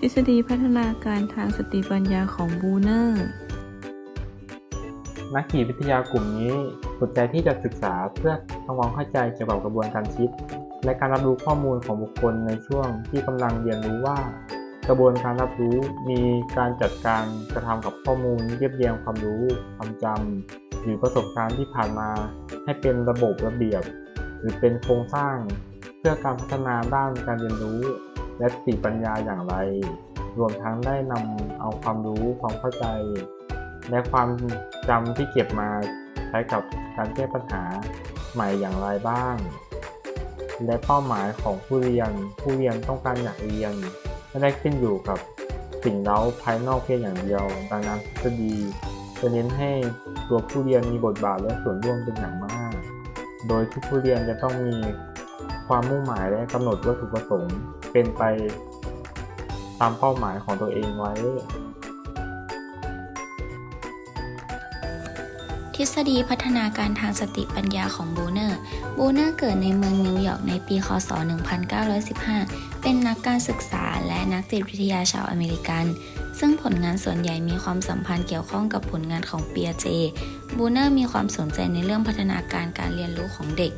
ทฤษฎีพัฒนาการทางสติปัญญาของบูเนอร์ นักจิตวิทยากลุ่มนี้สนใจที่จะศึกษาเพื่อทำความเข้าใจเกี่ยวกับกระบวนการคิด และการรับรู้ข้อมูลของบุคคลในช่วงที่กำลังเรียนรู้ว่า กระบวนการรับรู้มีการจัดการกระทำกับข้อมูลเรียบเรียงความรู้ความจำหรือประสบการณ์ที่ผ่านมา ให้เป็นระบบระเบียบ หรือเป็นโครงสร้าง เพื่อการพัฒนาด้านการเรียนรู้ และสติปัญญาอย่างไร รวมทั้งได้นำเอาความรู้ความเข้าใจ และความจำที่เก็บมาใช้กับการแก้ปัญหาใหม่อย่างไรบ้าง และเป้าหมายของผู้เรียน ผู้เรียนต้องการอยากเรียนไม่ได้ขึ้นอยู่กับสิ่งเร้าภายนอกเพียงอย่างเดียว ดังนั้นทฤษฎีจะเน้นให้ตัวผู้เรียนมีบทบาทและส่วนร่วมเป็นอย่างมาก โดยที่ผู้เรียนจะต้องมี ความมุ่งหมายและกำหนดวัตถุประสงค์ เป็นไปตามเป้าหมายของตัวเองไว้ ทฤษฎีพัฒนาการทางสติปัญญาของบูเนอร์ บูเนอร์เกิดในเมืองนิวยอร์กในปี คศ 1915 เป็นนักการศึกษาและนักจิตวิทยาชาวอเมริกัน ซึ่งผลงานส่วนใหญ่มีความสัมพันธ์เกี่ยวข้องกับผลงานของเปียเจ บูเนอร์มีความสนใจในเรื่องพัฒนาการการเรียนรู้ของเด็ก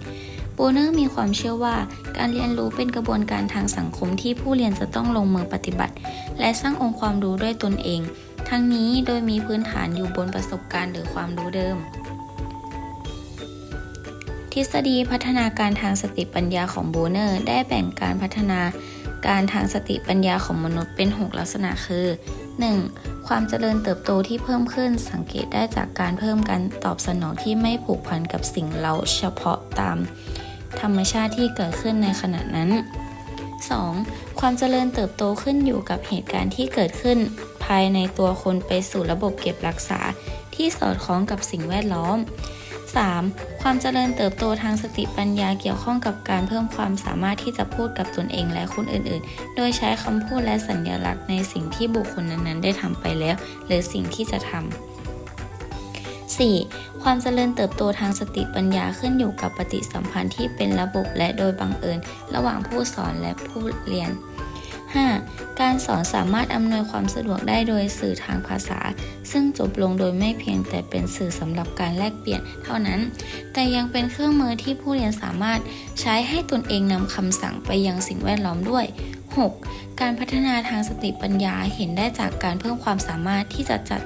บูเนอร์มีความเชื่อว่าการเรียนรู้เป็นกระบวนการทางสังคมที่ผู้เรียนจะต้องลงมือปฏิบัติ และสร้างองค์ความรู้ด้วยตนเอง ทั้งนี้โดยมีพื้นฐานอยู่บนประสบการณ์หรือความรู้เดิม ทฤษฎีพัฒนาการทางสติปัญญาของบูเนอร์ได้แบ่งการพัฒนาการทางสติปัญญาของมนุษย์เป็น 6 ลักษณะคือ 1. ความเจริญเติบโตที่เพิ่มขึ้นสังเกตได้จากการเพิ่มการตอบสนองที่ไม่ผูกพันกับสิ่งเราเฉพาะตาม ธรรมชาติที่เกิดขึ้นในขณะนั้น 2. ความเจริญเติบโตขึ้นอยู่กับเหตุการณ์ที่เกิดขึ้น ภายในตัวคนไปสู่ระบบเก็บรักษาที่สอดคล้องกับสิ่งแวดล้อม 3. ความเจริญเติบโตทางสติปัญญาเกี่ยวข้องกับการเพิ่มความสามารถที่จะพูดกับตนเองและคนอื่นๆ โดยใช้คำพูดและสัญลักษณ์ในสิ่งที่บุคคลนั้นๆ ได้ทำไปแล้ว หรือสิ่งที่จะทำ 4. ความเจริญเติบโตทางสติปัญญาขึ้นอยู่กับปฏิสัมพันธ์ที่เป็นระบบและโดยบังเอิญ ระหว่างผู้สอนและผู้เรียน 5. การสอนสามารถอำนวยความสะดวกได้โดยสื่อทางภาษา ซึ่งจบลงโดยไม่เพียงแต่เป็นสื่อสำหรับการแลกเปลี่ยนเท่านั้น แต่ยังเป็นเครื่องมือที่ผู้เรียนสามารถใช้ให้ตนเองนำคำสั่งไปยังสิ่งแวดล้อมด้วย 6. การพัฒนาทางสติปัญญาเห็นได้จากการเพิ่มความสามารถที่จะจัด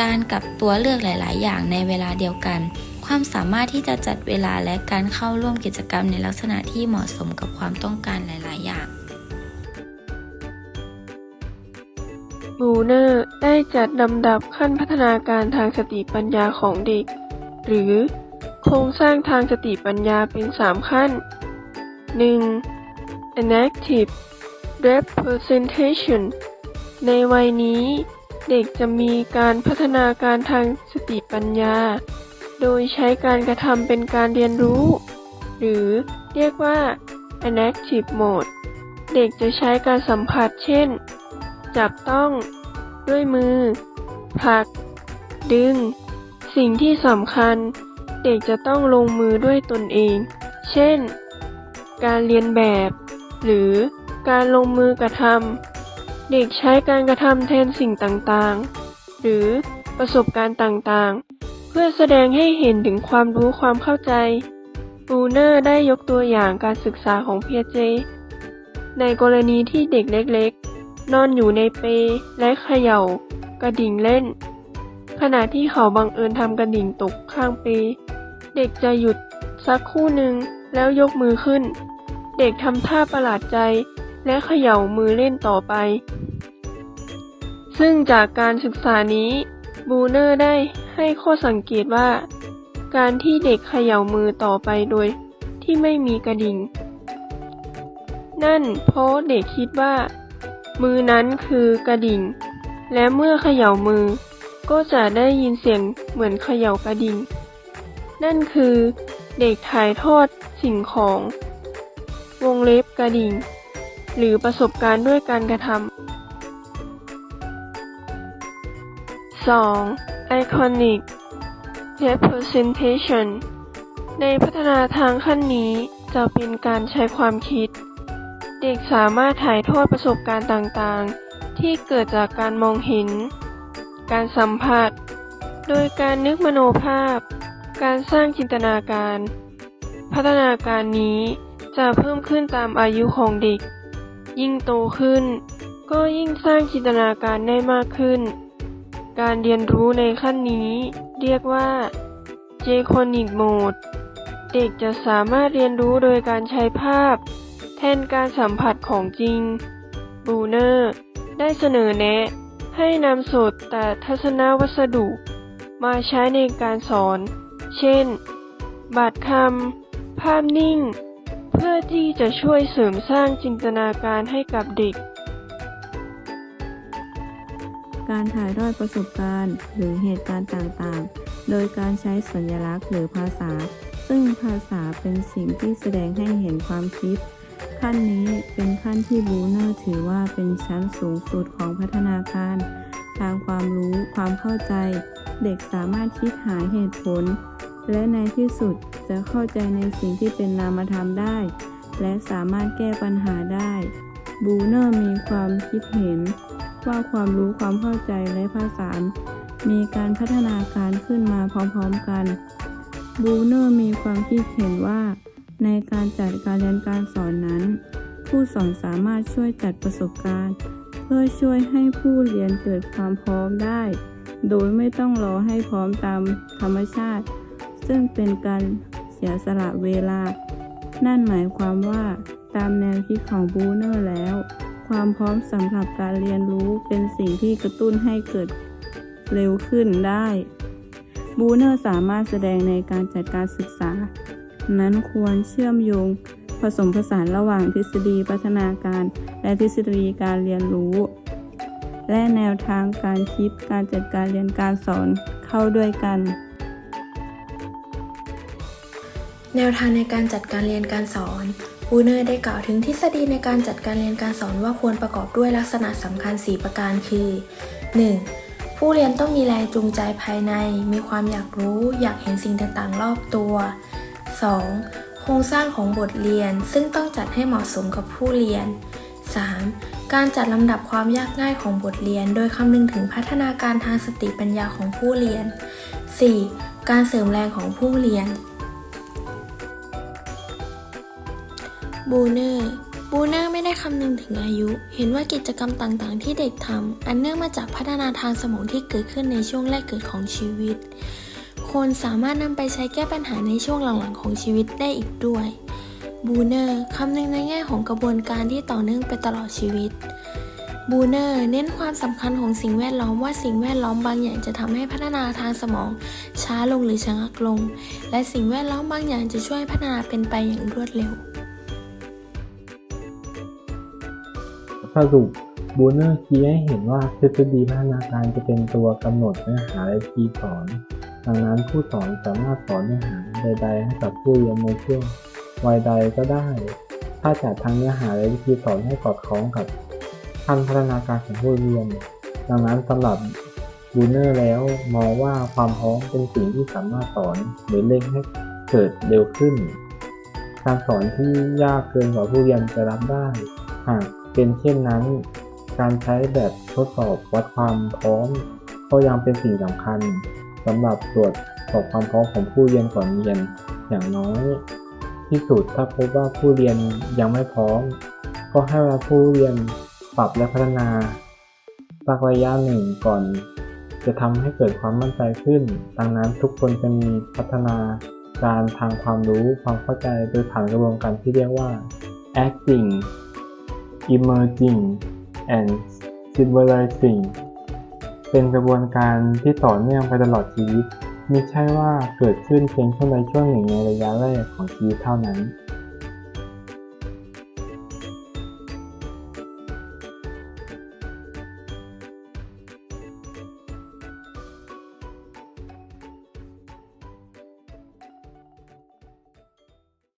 การกับตัวเลือกหลาย ๆ อย่างในเวลาเดียวกัน ความสามารถที่จะจัดเวลาและการเข้าร่วมกิจกรรมในลักษณะที่เหมาะสมกับความต้องการหลาย ๆ อย่างบูเนอร์ได้จัดลำดับขั้นพัฒนาการทางสติปัญญาของเด็ก หรือ โครงสร้างทางสติปัญญาเป็น 3 ขั้น 1. Enactive Representation ในวัยนี้ เด็กจะมีการพัฒนาการทางสติปัญญา โดยใช้การกระทำเป็นการเรียนรู้ หรือเรียกว่า Enactive Mode เด็กจะใช้การสัมผัสเช่น จับต้องด้วยมือ ผลัก ดึง สิ่งที่สำคัญ เด็กจะต้องลงมือด้วยตนเอง เช่น การเรียนแบบ หรือการลงมือกระทำ เด็กใช้การกระทำแทนสิ่งต่างๆ หรือประสบการณ์ต่างๆ เพื่อแสดงให้เห็นถึงความรู้ความเข้าใจบูเนอร์ได้ยกตัวอย่างการศึกษาของเพียเจ ในกรณีที่เด็กเล็กๆ นอนอยู่ในเปและเขย่า กระดิ่งเล่น ขณะที่เขาบังเอิญทำกระดิ่งตกข้างเป เด็กจะหยุดสักคู่หนึ่งแล้วยกมือขึ้น เด็กทำท่าประหลาดใจและเขย่ามือเล่นต่อไป ซึ่งจากการศึกษานี้บูเนอร์ได้ให้ข้อสังเกตว่า การที่เด็กเขย่ามือต่อไปโดยที่ไม่มีกระดิ่ง นั่นเพราะเด็กคิดว่า มือนั้นคือกระดิ่ง และเมื่อเขย่ามือ ก็จะได้ยินเสียงเหมือนเขย่ากระดิ่ง นั่นคือเด็กถ่ายทอดสิ่งของ วงเล็บกระดิ่ง หรือประสบการณ์ด้วยการกระทำ 2. Iconic Representation ในพัฒนาทางขั้นนี้จะเป็นการใช้ความคิด เด็กสามารถถ่ายทอดประสบการณ์ต่างๆ ที่เกิดจากการมองเห็น การสัมผัส โดยการนึกมโนภาพ การสร้างจินตนาการ พัฒนาการนี้จะเพิ่มขึ้นตามอายุของเด็ก ยิ่งโตขึ้น ก็ยิ่งสร้างจินตนาการได้มากขึ้น การเรียนรู้ในขั้นนี้เรียกว่า j c o n i c Mode เด็กจะสามารถเรียนรู้โดยการใช้ภาพ แทนการสัมผัสของจริง บูเนอร์ ได้เสนอแนะ ให้นำสดแต่ทัศนวัสดุ มาใช้ในการสอน เช่นบัตรคำ ภาพนิ่ง เพื่อที่จะช่วยเสริมสร้างจินตนาการให้กับเด็ก การถ่ายทอดประสบการณ์ หรือเหตุการณ์ต่างๆ โดยการใช้สัญลักษณ์หรือภาษา ซึ่งภาษาเป็นสิ่งที่แสดงให้เห็นความคิด ขั้นนี้เป็นขั้นที่บูเนอร์ถือว่าเป็นชั้นสูงสุดของพัฒนาการ ทางความรู้ความเข้าใจ เด็กสามารถคิดหาเหตุผล และในที่สุดจะเข้าใจในสิ่งที่เป็นนามธรรมได้ และสามารถแก้ปัญหาได้บูเนอร์มีความคิดเห็น ว่าความรู้ความเข้าใจและภาษา มีการพัฒนาการขึ้นมาพร้อมๆกัน บูเนอร์มีความคิดเห็นว่า ในการจัดการเรียนการสอนนั้น ผู้สอนสามารถช่วยจัดประสบการณ์ เพื่อช่วยให้ผู้เรียนเกิดความพร้อมได้ โดยไม่ต้องรอให้พร้อมตามธรรมชาติ ซึ่งเป็นการเสียสละเวลา นั่นหมายความว่าตามแนวคิดของบูเนอร์แล้ว ความพร้อมสำหรับการเรียนรู้เป็นสิ่งที่กระตุ้นให้เกิดเร็วขึ้นได้ บูเนอร์สามารถแสดงในการจัดการศึกษา นั้นควรเชื่อมโยงผสมผสานระหว่างทฤษฎีพัฒนาการและทฤษฎีการเรียนรู้ และแนวทางการคิดการจัดการเรียนการสอนเข้าด้วยกัน แนวทางในการจัดการเรียนการสอน บูเนอร์ได้กล่าวถึงทฤษฎีในการจัดการเรียนการสอนว่าควรประกอบด้วยลักษณะสำคัญ 4 ประการคือ 1. ผู้เรียนต้องมีแรงจูงใจภายใน มีความอยากรู้ อยากเห็นสิ่งต่างๆ รอบตัว 2. โครงสร้างของบทเรียนซึ่งต้องจัดให้เหมาะสมกับผู้เรียน 3. การจัดลำดับความยากง่ายของบทเรียน โดยคำนึงถึงพัฒนาการทางสติปัญญาของผู้เรียน 4. การเสริมแรงของผู้เรียน บูเนอร์บูเนอร์ไม่ได้คำนึงถึงอายุ เห็นว่ากิจกรรมต่างๆ ที่เด็กทำ อันเนื่องมาจากพัฒนาทางสมองที่เกิดขึ้นในช่วงแรกเกิดของชีวิต คนสามารถนำไปใช้แก้ปัญหาในช่วงหลังๆของชีวิตได้อีกด้วย บูเนอร์คำนึงในแง่ของกระบวนการที่ต่อเนื่องไปตลอดชีวิต บูเนอร์เน้นความสำคัญของสิ่งแวดล้อมว่าสิ่งแวดล้อมบางอย่างจะทำให้พัฒนาทางสมอง ช้าลงหรือชะงักลง และสิ่งแวดล้อมบางอย่างจะช่วยพัฒนาเป็นไปอย่างรวดเร็ว สรุปบูเนอร์ชี้ให้เห็นว่าทฤษฎีพัฒนาการจะเป็นตัวกำหนดเนื้อหาและวิธีสอน ดังนั้นผู้สอนสามารถสอนเนื้อหาใดๆให้กับผู้เรียนในช่วงวัยใดก็ได้ ถ้าจัดทั้งเนื้อหาและวิธีสอนให้สอดคล้องกับขั้นพัฒนาการของผู้เรียน ดังนั้นสำหรับบูเนอร์แล้วมองว่าความพร้อมเป็นสิ่งที่สามารถสอนหรือเร่งให้เกิดเร็วขึ้น การสอนที่ยากเกินกว่าผู้เรียนจะรับได้ หาก เป็นเช่นนั้น การใช้แบบทดสอบวัดความพร้อม ก็ยังเป็นสิ่งสำคัญสำหรับตรวจสอบความพร้อมของผู้เรียนก่อนเรียนอย่างน้อย ที่สุดถ้าพบว่าผู้เรียนยังไม่พร้อม ก็ให้เวลาผู้เรียนปรับและพัฒนาสักระยะหนึ่งก่อน จะทำให้เกิดความมั่นใจขึ้น ดังนั้นทุกคนจะมีพัฒนาการทางความรู้ความเข้าใจโดยผ่านกระบวนการที่เรียกว่า acting emerging and civilizing เป็นกระบวนการที่ต่อเนื่องไปตลอดชีวิตไม่ใช่ว่าเกิดขึ้นเพียงช่วงในช่วงหนึ่งในระยะแรกของชีวิตเท่านั้น